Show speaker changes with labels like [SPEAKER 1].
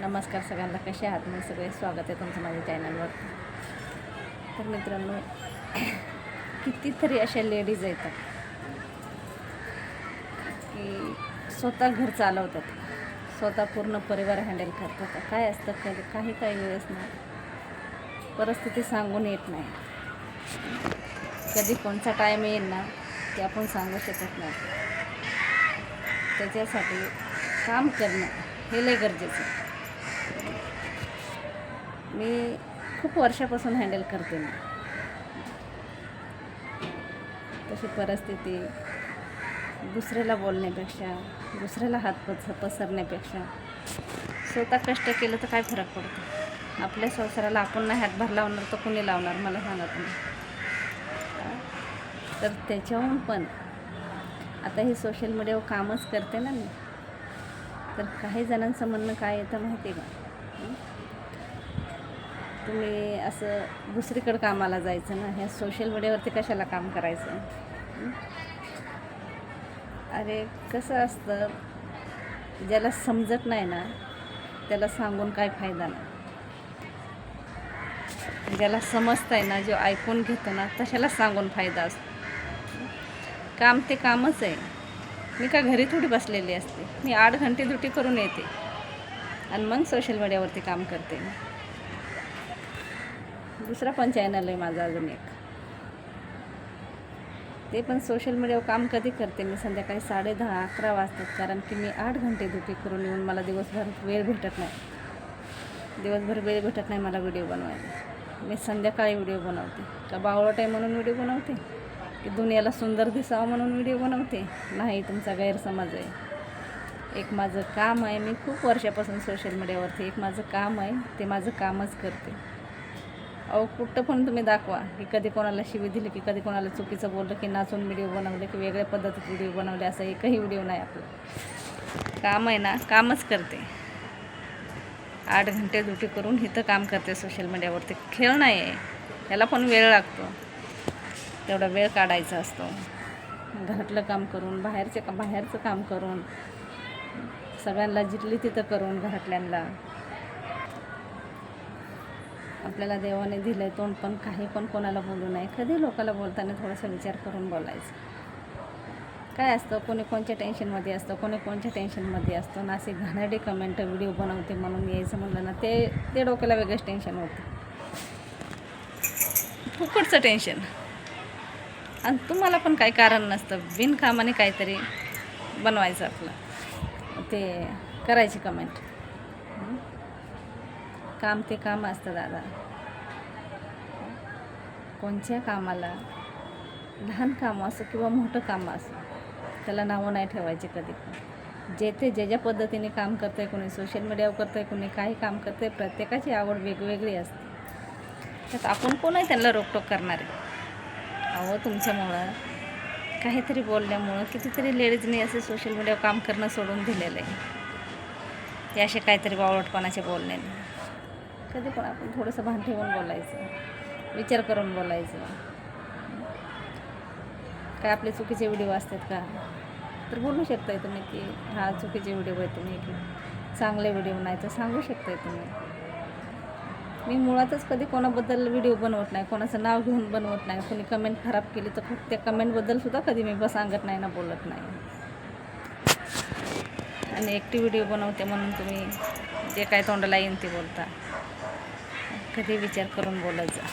[SPEAKER 1] नमस्कार सगळ्यांना कसे आहात? मी सगळे स्वागत आहे तुमचं माझ्या चॅनलवर तर मित्रांनो कितीतरी अशा लेडीज येतात की स्वतः घर चालवतात स्वतः पूर्ण परिवार हँडल करतात. काय असतं काही काही काही वेळेस नाही परिस्थिती सांगून येत नाही. कधी कोणचा टाईम येईल ना ते आपण सांगू शकत नाही. त्याच्यासाठी काम करणं हे लय गरजेचं आहे. मी खूप वर्षापासून हँडल करते ना. तशी परिस्थिती दुसऱ्याला बोलण्यापेक्षा दुसऱ्याला हात पस पसरण्यापेक्षा स्वतः कष्ट केलं तर काय फरक पडतो? आपल्या संसाराला आपण नाही हातभार लावणार तर कुणी लावणार? मला सांगा तुम्ही तर त्याच्याहून पण आता हे सोशल मीडियावर कामच करते ना मी. तर काही जणांचं म्हणणं काय येतं माहिती आहे का? तुम्ही असं दुसरीकडं कामाला जायचं ना? ह्या सोशल मीडियावरती कशाला काम करायचं? अरे कसं असतं? ज्याला समजत नाही ना त्याला सांगून काय फायदा नाही. ज्याला समजत आहे ना जो ऐकून घेतो ना तशाला सांगून फायदा असतो. काम ते कामच आहे. मी का घरी थोडी बसलेली असते? मी आठ घंटे ड्युटी करून येते. आणि मग सोशल मीडियावरती काम करते. दुसरा पण चॅनल आहे माझा अजून एक. ते पण सोशल मीडियावर काम कधी करते मी? संध्याकाळी साडे दहा अकरा वाजतात. कारण की मी आठ घंटे ड्युटी करून येऊन मला दिवसभर वेळ भेटत नाही. दिवसभर वेळ भेटत नाही मला व्हिडिओ बनवायला. मी संध्याकाळी व्हिडिओ बनवते. का बावळट आहे म्हणून व्हिडिओ बनवते? की दुनियाला सुंदर दिसावं म्हणून व्हिडिओ बनवते? नाही तुमचा गैरसमज आहे. एक माझं काम आहे. मी खूप वर्षापासून सोशल मीडियावरती एक माझं काम आहे. ते माझं कामच करते. अहो कुठं पण तुम्ही दाखवा. की कधी कोणाला शिवी दिली की कधी कोणाला चुकीचं बोललं की नाचून व्हिडिओ बनवले की वेगळ्या पद्धतीत व्हिडिओ बनवले असं एकही व्हिडिओ नाही आपलं. काम आहे ना कामच करते. आठ घंटे ड्युटी करून इथं काम करते सोशल मीडियावरती खेळ नाही आहे त्याला पण वेळ लागतो. तेवढा वेळ काढायचा असतो. घरातलं काम करून बाहेरचे का बाहेरचं काम करून सगळ्यांना जिथली तिथं करून घरातल्यांना. आपल्याला देवाने दिलं आहे तोंड पण काही पण कोणाला बोलू नये. कधी लोकाला बोलताना थोडासा विचार करून बोलायचं. काय असतं? कोणी कोणच्या टेन्शनमध्ये असतं? कोणी कोणच्या टेन्शनमध्ये असतं? ना असे घाणेरडे कमेंट व्हिडिओ बनवते म्हणून यायचं म्हणलं ना ते ते डोक्याला वेगळंच टेन्शन होतं. फुकटचं टेन्शन आणि तुम्हाला पण काही कारण नसतं. बिनकामाने काहीतरी बनवायचं आपलं. ते करायची कमेंट काम ते काम असतं दादा. कोणत्या कामाला? लहान काम असो किंवा मोठं काम असो त्याला नावं नाही ठेवायचे कधी पण. जे ते जे ज्या पद्धतीने काम करतं आहे कोणी सोशल मीडियावर करतं आहे कोणी काही काम करतं आहे प्रत्येकाची आवड वेगवेगळी असते. त्यात आपण कोणही त्यांना रोकटोक करणार आहे? अहो तुमच्यामुळं. काहीतरी बोलल्यामुळं कितीतरी लेडीजने असे सोशल मीडियावर काम करणं सोडून दिलेलं आहे. ते असे काहीतरी बावळटपणाचे बोलण्याने कधी पण आपण थोडंसं भान ठेवून बोलायचं. विचार करून बोलायचं. काय आपले चुकीचे व्हिडिओ असतात का? तर बोलू शकताय तुम्ही की हा चुकीचे व्हिडिओ आहे तुम्ही की चांगले व्हिडिओ नाही तर सांगू शकताय तुम्ही. मी मुळातच कधी कोणाबद्दल व्हिडिओ बनवत नाही कोणाचं नाव घेऊन बनवत नाही. कोणी कमेंट खराब केली तर खूप त्या कमेंटबद्दलसुद्धा कधी मी बस सांगत नाही ना बोलत नाही. आणि एकटी व्हिडिओ बनवते म्हणून तुम्ही जे काय तोंडाला येईन ते बोलता. कधी विचार करून बोलत जा.